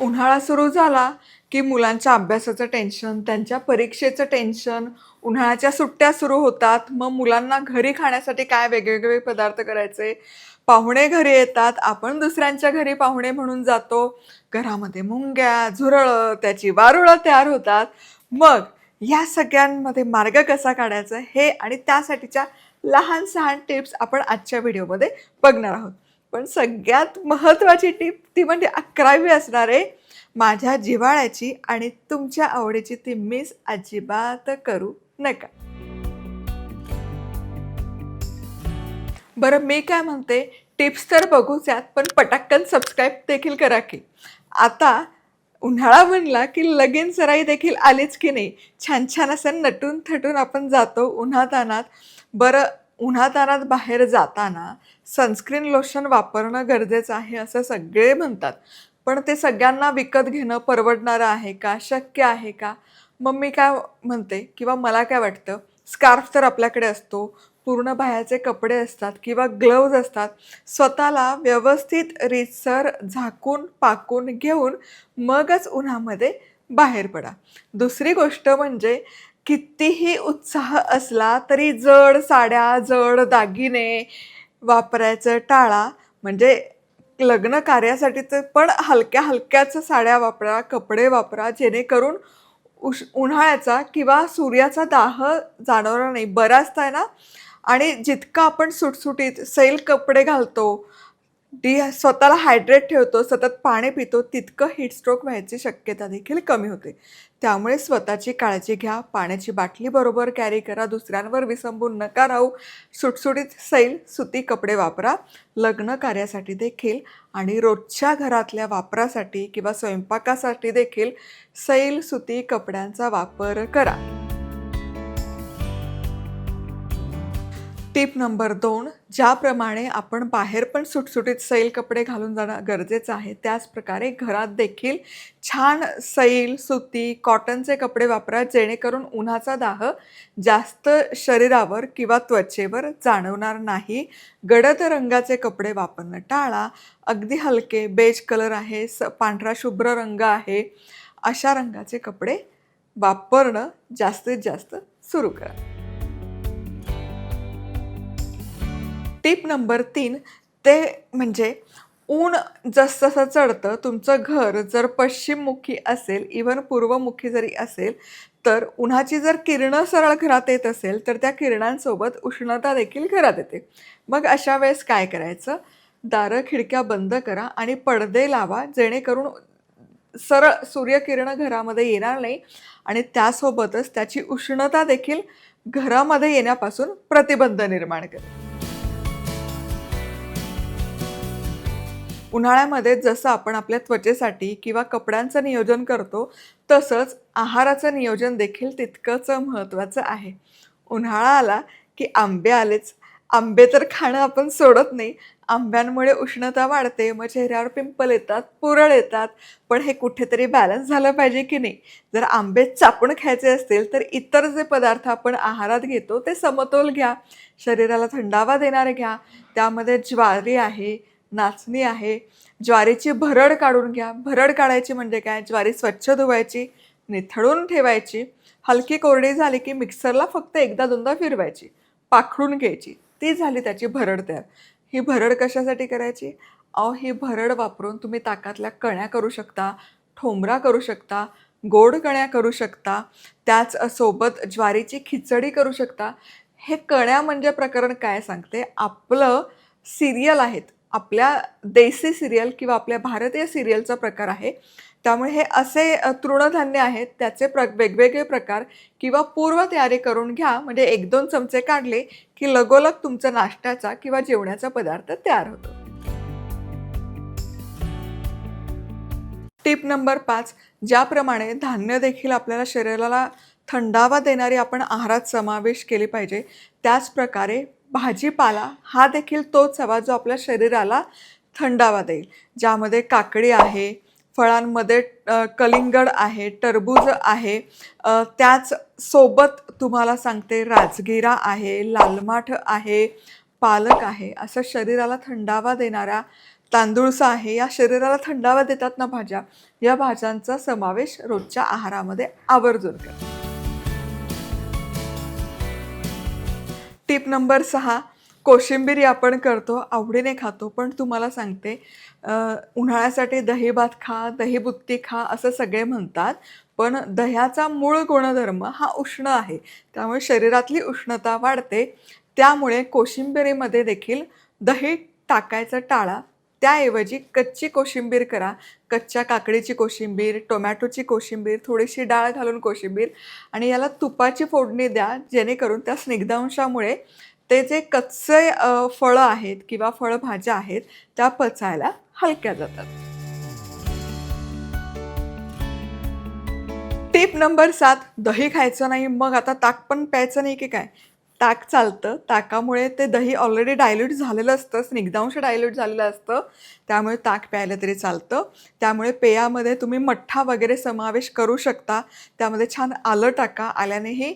उन्हाळा सुरू झाला की मुलांच्या अभ्यासाचं टेन्शन त्यांच्या परीक्षेचं टेन्शन उन्हाळ्याच्या सुट्ट्या सुरू होतात. मग मुलांना घरी खाण्यासाठी काय वेगवेगळे पदार्थ करायचे? पाहुणे घरी येतात. आपण दुसऱ्यांच्या घरी पाहुणे म्हणून जातो. घरामध्ये मुंग्या झुरळं त्याची वारुळं तयार होतात. मग या सगळ्यांमध्ये मार्ग कसा काढायचा? हे आणि त्यासाठीच्या लहान सहान टिप्स आपण आजच्या व्हिडिओमध्ये बघणार आहोत. पण सगळ्यात महत्त्वाची टीप ती म्हणजे अकरावी असणारे माझ्या जिव्हाळ्याची आणि तुमच्या आवडीची ती मिस अजिबात करू नका. बरं मी काय म्हणते? टिप्स तर बघूच यात पण पटाक्कन सबस्क्राईब देखील करा की. आता उन्हाळा म्हणला की लगीन सराई देखील आलीच की नाही. छान छान असं नटून थटून आपण जातो उन्हातानात. बरं उन्हातानात बाहेर जाताना सनस्क्रीन लोशन वापरणं गरजेचं आहे असं सगळे म्हणतात. पण ते सगळ्यांना विकत घेणं परवडणारं आहे का? शक्य आहे का? मग मी काय म्हणते किंवा मला काय वाटतं? स्कार्फ तर आपल्याकडे असतो. पूर्ण बाह्याचे कपडे असतात किंवा ग्लव्ज असतात. स्वतःला व्यवस्थित रीतसर झाकून पाकून घेऊन मगच उन्हामध्ये बाहेर पडा. दुसरी गोष्ट म्हणजे कितीही उत्साह असला तरी जड साड्या जड दागिने वापरायचं टाळा. म्हणजे लग्न कार्यासाठी तर पण हलक्या हलक्याच साड्या वापरा कपडे वापरा जेणेकरून उश उन्हाळ्याचा किंवा सूर्याचा दाह जाणवणार नाही. बराचदा आहे ना? आणि जितकं आपण सुटसुटीत सैल कपडे घालतो डी स्वतःला हायड्रेट ठेवतो सतत पाणी पितो तितकं हिटस्ट्रोक व्हायची शक्यता देखील कमी होते. त्यामुळे स्वतःची काळजी घ्या पाण्याची बाटली बरोबर कॅरी करा दुसऱ्यांवर विसंबून नका राहू सुटसुटीत सैल सुती कपडे वापरा लग्न कार्यासाठी देखील आणि रोजच्या घरातल्या वापरासाठी किंवा स्वयंपाकासाठी देखील सैल सुती कपड्यांचा वापर करा. टिप नंबर दोन ज्याप्रमाणे आपण बाहेर पण सुटसुटीत सैल कपडे घालून जाणं गरजेचं आहे त्याचप्रकारे घरात देखील छान सैल सुती कॉटनचे कपडे वापरा जेणेकरून उन्हाचा दाह जास्त शरीरावर किंवा त्वचेवर जाणवणार नाही. गडद रंगाचे कपडे वापरणं टाळा अगदी हलके बेज कलर आहे स पांढरा शुभ्र रंग आहे अशा रंगाचे कपडे वापरणं जास्तीत जास्त सुरू करा. टिप नंबर तीन ते म्हणजे ऊन जसजसं चढतं तुमचं घर जर पश्चिममुखी असेल इवन पूर्वमुखी जरी असेल तर उन्हाची जर किरणं सरळ घरात येत असेल तर त्या किरणांसोबत उष्णता देखील घरात येते. मग अशा वेळेस काय करायचं? दारं खिडक्या बंद करा आणि पडदे लावा जेणेकरून सरळ सूर्यकिरणं घरामध्ये येणार नाही आणि त्यासोबतच त्याची उष्णता देखील घरामध्ये येण्यापासून प्रतिबंध निर्माण करेल. उन्हाळ्यामध्ये जसं आपण आपल्या त्वचेसाठी किंवा कपड्यांचं नियोजन करतो तसंच आहाराचं नियोजन देखील तितकंच महत्त्वाचं आहे. उन्हाळा आला की आंबे आलेच. आंबे तर खाणं आपण सोडत नाही. आंब्यांमुळे उष्णता वाढते मग चेहऱ्यावर पिंपल येतात पुरळ येतात. पण हे कुठेतरी बॅलन्स झालं पाहिजे की नाही? जर आंबे चापून खायचे असतील तर इतर जे पदार्थ आपण आहारात घेतो ते समतोल घ्या. शरीराला थंडावा देणारे घ्या. त्यामध्ये ज्वारी आहे नाचणी आहे. ज्वारीची भरड काढून घ्या. भरड काढायची म्हणजे काय? ज्वारी स्वच्छ धुवायची निथळून ठेवायची. हलकी कोरडी झाली की मिक्सरला फक्त एकदा दोनदा फिरवायची. पाखडून घ्यायची. ती झाली त्याची भरड तयार. ही भरड कशासाठी करायची? अहो ही भरड वापरून तुम्ही ताकातल्या कण्या करू शकता ठोंबरा करू शकता गोड कण्या करू शकता त्याच सोबत ज्वारीची खिचडी करू शकता. हे कण्या म्हणजे प्रकरण काय सांगते? आपलं सिरियल आहेत. आपल्या देसी सिरियल किंवा आपल्या भारतीय सिरियलचा प्रकार आहे. त्यामुळे हे असे तृणधान्य आहेत त्याचे प्र वेगवेगळे प्रकार किंवा पूर्वतयारी करून घ्या. म्हणजे एक दोन चमचे काढले की लगोलग तुमचा नाश्त्याचा किंवा जेवणाचा पदार्थ तयार होतो. टिप नंबर पाच ज्याप्रमाणे धान्य देखील आपल्याला शरीराला थंडावा देणारी आपण आहारात समावेश केली पाहिजे त्याच प्रकारे भाजीपाला हा देखील तोच हवा जो आपल्या शरीराला थंडावा देईल. ज्यामध्ये काकडी आहे फळांमध्ये कलिंगड आहे टरबूज आहे त्याच सोबत तुम्हाला सांगते राजगिरा आहे लालमाठ आहे पालक आहे. असं शरीराला थंडावा देणाऱ्या तांदूळसा आहे. या शरीराला थंडावा देतात ना भाज्या या भाज्यांचा समावेश रोजच्या आहारामध्ये आवर्जून करा टिप नंबर सहा कोशिंबिरी आपण करतो आवडीने खातो पण तुम्हाला सांगते उन्हाळ्यासाठी दही भात खा दही बुत्ती खा असं सगळे म्हणतात पण दह्याचा मूळ गुणधर्म हा उष्ण आहे. त्यामुळे शरीरातली उष्णता वाढते. त्यामुळे कोशिंबिरीमध्ये देखील दही टाकायचं टाळा त्याऐवजी कच्ची कोशिंबीर करा. कच्च्या काकडीची कोशिंबीर टोमॅटोची कोशिंबीर थोडीशी डाळ घालून कोशिंबीर आणि याला तुपाची फोडणी द्या जेणेकरून त्या स्निग्धांशामुळे ते जे कच्चे फळं आहेत किंवा फळभाज्या आहेत त्या पचायला हलक्या जातात. टिप नंबर सात दही खायचं नाही मग आता ताक पण प्यायचं नाही की काय? ताक चालतं. ताकामुळे ते दही ऑलरेडी डायल्यूट झालेलं असतं. स्निग्धांश डायल्यूट झालेलं असतं. त्यामुळे ताक प्यायलं तरी चालतं. त्यामुळे पेयामध्ये तुम्ही मठ्ठा वगैरे समावेश करू शकता. त्यामध्ये छान आलं टाका. आल्यानेही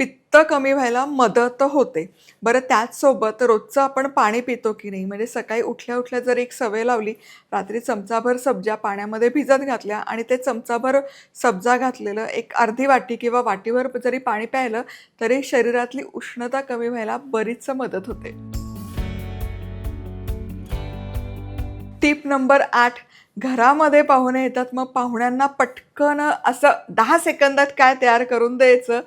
पित्त कमी व्हायला मदत होते. बरं त्याचसोबत रोजचं आपण पाणी पितो की नाही? म्हणजे सकाळी उठल्या उठल्या जर एक सवय लावली रात्री चमचाभर सब्जा पाण्यामध्ये भिजत घातल्या आणि ते चमचाभर सब्जा घातलेलं एक अर्धी वाटी किंवा वाटीवर जरी पाणी प्यायलं तरी शरीरातली उष्णता कमी व्हायला बरीच मदत होते. टीप नंबर आठ घरामध्ये पाहुणे येतात. मग पाहुण्यांना पटकन असं दहा सेकंदात काय तयार करून द्यायचं?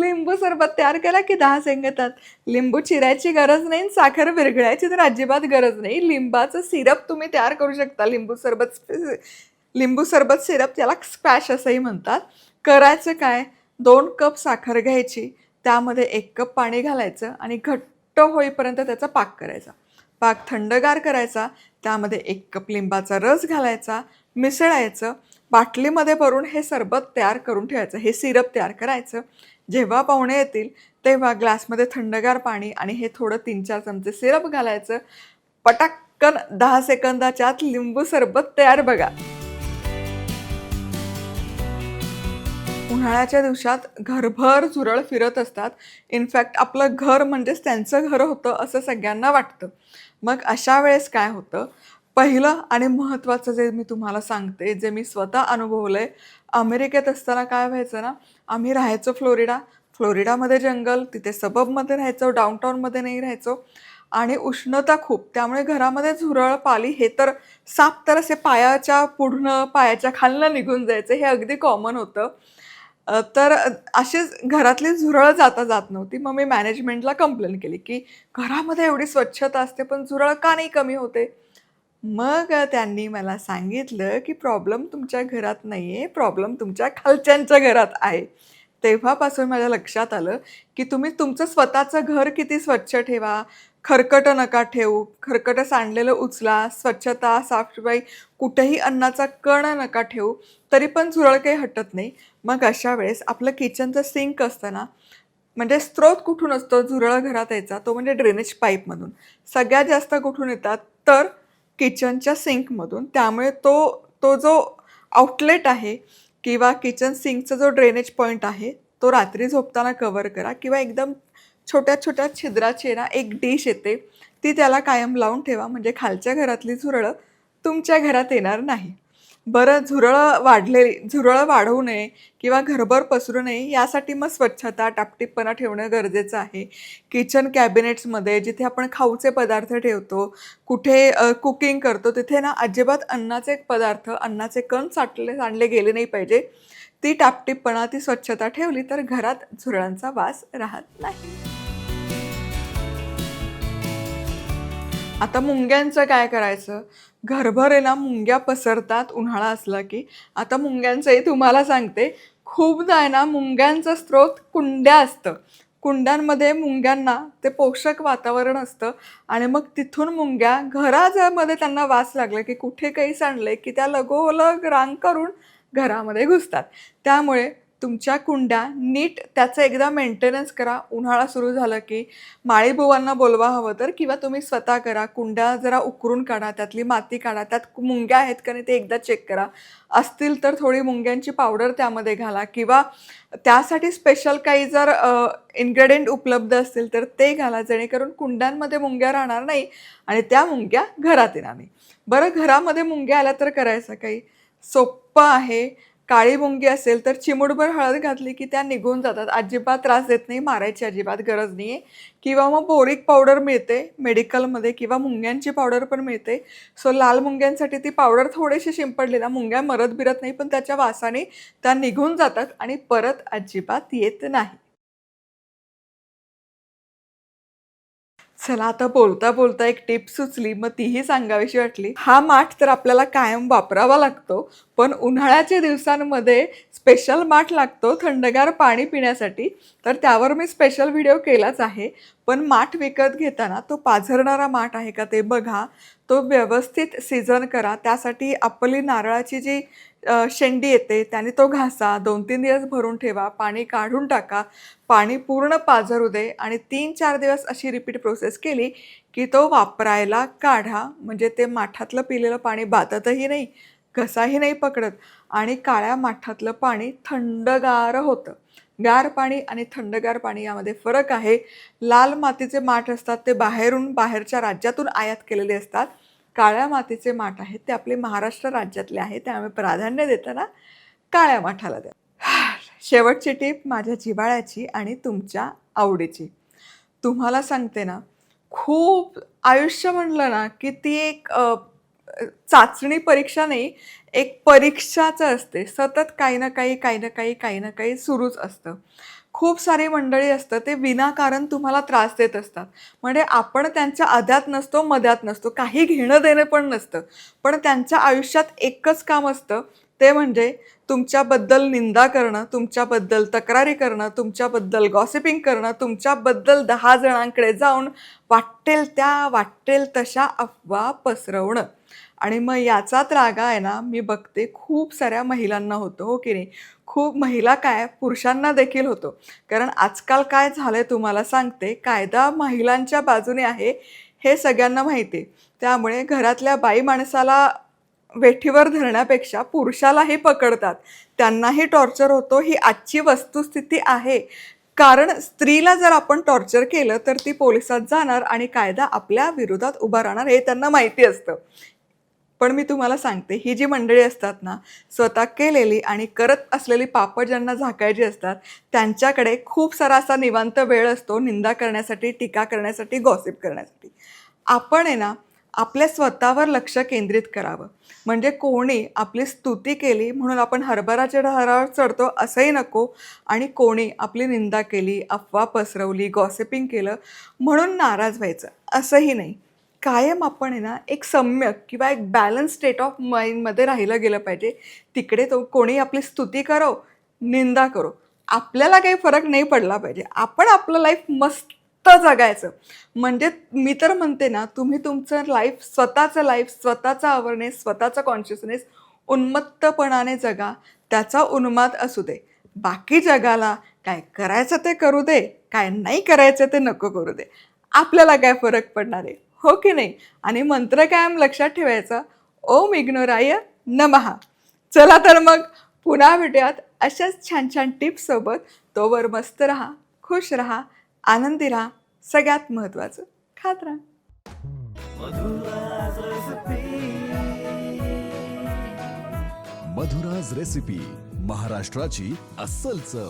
लिंबू सरबत तयार केला की दहा सेकंदात लिंबू चिरायची गरज नाही आणि साखर विरघळायची तर अजिबात गरज नाही. लिंबाचं सिरप तुम्ही तयार करू शकता. लिंबू सरबत लिंबू सरबत सिरप त्याला स्क्वॅश असंही म्हणतात. करायचं काय? दोन कप साखर घ्यायची. त्यामध्ये एक कप पाणी घालायचं आणि घट्ट होईपर्यंत त्याचा पाक करायचा. पाक थंडगार करायचा. त्यामध्ये एक कप लिंबाचा रस घालायचा. मिसळायचं. बाटलीमध्ये भरून हे सरबत तयार करून ठेवायचं. हे सिरप तयार करायचं. जेव्हा पाहुणे येतील तेव्हा ग्लासमध्ये थंडगार पाणी आणि हे थोडं तीन चार चमचे सिरप घालायचं. पटाक्कन दहा सेकंदाच्या आत लिंबू सरबत तयार बघा. उन्हाळ्याच्या दिवसात घरभर झुरळ फिरत असतात. इनफॅक्ट आपलं घर म्हणजेच त्यांचं घर होतं असं सगळ्यांना वाटतं. मग अशा वेळेस काय होतं? पहिलं आणि महत्त्वाचं जे मी तुम्हाला सांगते जे मी स्वतः अनुभवलं आहे अमेरिकेत असताना काय व्हायचं ना आम्ही राहायचो फ्लोरिडा. फ्लोरिडामध्ये जंगल तिथे सबबमध्ये राहायचो डाऊनटाऊनमध्ये नाही राहायचो. आणि उष्णता खूप त्यामुळे घरामध्ये झुरळ पाली हे तर साप तर असे पायाच्या पुढनं पायाच्या खालनं निघून जायचे हे अगदी कॉमन होतं. तर अशीच घरातली झुरळ जाता जात नव्हती. मग मी मॅनेजमेंटला कंप्लेंट केली की घरामध्ये एवढी स्वच्छता असते पण झुरळ का नाही कमी होते? मग त्यांनी मला सांगितलं की प्रॉब्लेम तुमच्या घरात नाही आहे प्रॉब्लेम तुमच्या खालच्यांच्या घरात आहे. तेव्हापासून माझ्या लक्षात आलं की तुम्ही तुमचं स्वतःचं घर किती स्वच्छ ठेवा खरकटं नका ठेवू खरकटं सांडलेलं उचला स्वच्छता साफसफाई कुठेही अन्नाचा कण नका ठेवू तरी पण झुरळ काही हटत नाही. मग अशा वेळेस आपलं किचनचं सिंक असतं ना म्हणजे स्रोत कुठून असतो? झुरळ घरात यायचा तो म्हणजे ड्रेनेज पाईपमधून सगळ्यात जास्त कुठून येतात? तर किचनच्या सिंकमधून. त्यामुळे तो तो जो आउटलेट आहे किंवा किचन सिंकचा जो ड्रेनेज पॉईंट आहे तो रात्री झोपताना कवर करा किंवा एकदम छोट्या छोट्या छिद्राची ना एक डिश येते ती त्याला कायम लावून ठेवा. म्हणजे खालच्या घरातली झुरळं तुमच्या घरात येणार नाही. बरं झुरळं वाढलेली झुरळं वाढवू नये किंवा घरभर पसरू नये यासाठी मग स्वच्छता टापटीपणा ठेवणं गरजेचं आहे. किचन कॅबिनेट्समध्ये जिथे आपण खाऊचे पदार्थ ठेवतो कुठे कुकिंग करतो तिथे ना अजिबात अन्नाचे पदार्थ अन्नाचे कण साठले सांडले गेले नाही पाहिजे. ती टापटीपणा ती स्वच्छता ठेवली तर घरात झुरळांचा वास राहत नाही. आता मुंग्यांचं काय करायचं? घरभर आहे ना मुंग्या पसरतात उन्हाळा असला की. आता मुंग्यांचंही तुम्हाला सांगते खूपदा आहे ना मुंग्यांचं स्रोत कुंड्या असतं. कुंड्यांमध्ये मुंग्यांना ते पोषक वातावरण असतं आणि मग तिथून मुंग्या घरामध्ये त्यांना वास लागला की कुठे काही सांडले की त्या लगोलग रांग करून घरामध्ये घुसतात. त्यामुळे तुमच्या कुंड्या नीट त्याचं एकदा मेंटेनन्स करा. उन्हाळा सुरू झालं की माळीबुवांना बोलवा हवं तर किंवा तुम्ही स्वतः करा. कुंड्या जरा उकरून काढा त्यातली माती काढा त्यात मुंग्या आहेत का नाही ते एकदा चेक करा. असतील तर थोडी मुंग्यांची पावडर त्यामध्ये घाला किंवा त्यासाठी स्पेशल काही जर इन्ग्रेडियंट उपलब्ध असतील तर ते घाला जेणेकरून कुंड्यांमध्ये मुंग्या राहणार नाही आणि त्या मुंग्या घरात येणार नाही. बरं घरामध्ये मुंग्या आल्या तर करायचं काही? सोप्पं आहे. काळी मुंगी असेल तर चिमुटभर हळद घातली की त्या निघून जातात. अजिबात त्रास देत नाही मारायची अजिबात गरज नाही आहे किंवा मग बोरिक पावडर मिळते मेडिकलमध्ये किंवा मुंग्यांची पावडर पण मिळते. सो लाल मुंग्यांसाठी ती पावडर थोडीशी शिंपडली ना मुंग्या मरत बिरत नाही पण त्याच्या वासाने त्या निघून जातात आणि परत अजिबात येत नाही. चला आता बोलता बोलता एक टिप सुचली मग तीही सांगावीशी वाटली. हा माठ तर आपल्याला कायम वापरावा लागतो पण उन्हाळ्याच्या दिवसांमध्ये स्पेशल माठ लागतो थंडगार पाणी पिण्यासाठी. तर त्यावर मी स्पेशल व्हिडिओ केलाच आहे पण माठ विकत घेताना तो पाझरणारा माठ आहे का ते बघा. तो व्यवस्थित सीझन करा त्यासाठी आपली नारळाची जी शेंडी येते त्याने तो घासा दोन तीन दिवस भरून ठेवा पाणी काढून टाका पाणी पूर्ण पाझरू दे आणि तीन चार दिवस अशी रिपीट प्रोसेस केली की तो वापरायला काढा. म्हणजे ते माठातलं पिलेलं पाणी बाततही नाही घसाही नाही पकडत आणि काळ्या माठातलं पाणी थंडगार होतं. गार पाणी आणि थंडगार पाणी यामध्ये फरक आहे. लाल मातीचे माठ असतात ते बाहेरून बाहेरच्या राज्यातून आयात केलेले असतात. काळ्या मातीचे माठ आहेत ते आपले महाराष्ट्र राज्यातले आहेत त्यामुळे प्राधान्य देताना काळ्या माठाला द्या शेवटची टीप माझ्या जिव्हाळ्याची आणि तुमच्या आवडीची. तुम्हाला सांगते ना खूप आयुष्य म्हणलं ना की ती एक चाचणी परीक्षा नाही एक परीक्षाचं असते. सतत काही ना काही काही ना काही काही ना काही सुरूच असतं. खूप सारी मंडळी असतं ते विनाकारण तुम्हाला त्रास देत असतात. म्हणजे आपण त्यांच्या अध्यात नसतो मध्यात नसतो काही घेणं देणं पण नसतं. पण त्यांच्या आयुष्यात एकच काम असतं ते म्हणजे तुमच्याबद्दल निंदा करणं तुमच्याबद्दल तक्रारी करणं तुमच्याबद्दल गॉसिपिंग करणं तुमच्याबद्दल दहा जणांकडे जाऊन वाटेल त्या वाटेल तशा अफवा पसरवणं. आणि मग याचा त्रागा आहे ना मी बघते खूप साऱ्या महिलांना होतो हो की नाही? खूप महिला काय पुरुषांना देखील होतो. कारण आजकाल काय झालंय तुम्हाला सांगते कायदा महिलांच्या बाजूने आहे हे सगळ्यांना माहिती आहे. त्यामुळे घरातल्या बाई माणसाला वेठीवर धरण्यापेक्षा पुरुषालाही पकडतात. त्यांनाही टॉर्चर होतो ही आजची वस्तुस्थिती आहे. कारण स्त्रीला जर आपण टॉर्चर केलं तर ती पोलिसात जाणार आणि कायदा आपल्या विरोधात उभा राहणार हे त्यांना माहिती असतं. पण मी तुम्हाला सांगते ही जी मंडळी असतात ना स्वतः केलेली आणि करत असलेली पापड ज्यांना झाकायची असतात त्यांच्याकडे खूप सारा असा निवांत वेळ असतो निंदा करण्यासाठी टीका करण्यासाठी गॉसिप करण्यासाठी. आपण आहे ना आपल्या स्वतःवर लक्ष केंद्रित करावं. म्हणजे कोणी आपली स्तुती केली म्हणून आपण हरभराच्या डहारावर चढतो असंही नको आणि कोणी आपली निंदा केली अफवा पसरवली गॉसिपिंग केलं म्हणून नाराज व्हायचं असंही नाही. कायम आपण आहे ना एक सम्यक किंवा एक बॅलन्स स्टेट ऑफ माइंडमध्ये राहिलं गेलं पाहिजे. तिकडे तो कोणी आपली स्तुती करो निंदा करो. आपल्याला काही फरक नाही पडला पाहिजे. आपण आपलं लाईफ मस्त जगायचं. म्हणजे मी तर म्हणते ना तुम्ही तुमचं लाईफ स्वतःचं लाईफ स्वतःचा अवेअरनेस स्वतःचा कॉन्शियसनेस उन्मत्तपणाने जगा. त्याचा उन्माद असू दे. बाकी जगाला काय करायचं ते करू दे. काय नाही करायचं ते नको करू दे. आपल्याला काय फरक पडणार आहे? हो की नाही? आणि मंत्र कायम लक्षात ठेवायचा. ओम इग्नोराय नमहा चला तर मग पुन्हा भेटूयात अशाच छान छान टिप्ससोबत तोवर मस्त राहा खुश राहा आनंदी राहा सगळ्यात महत्त्वाचं खात राहा. मधुराज रेसिपी महाराष्ट्राची अस्सल चव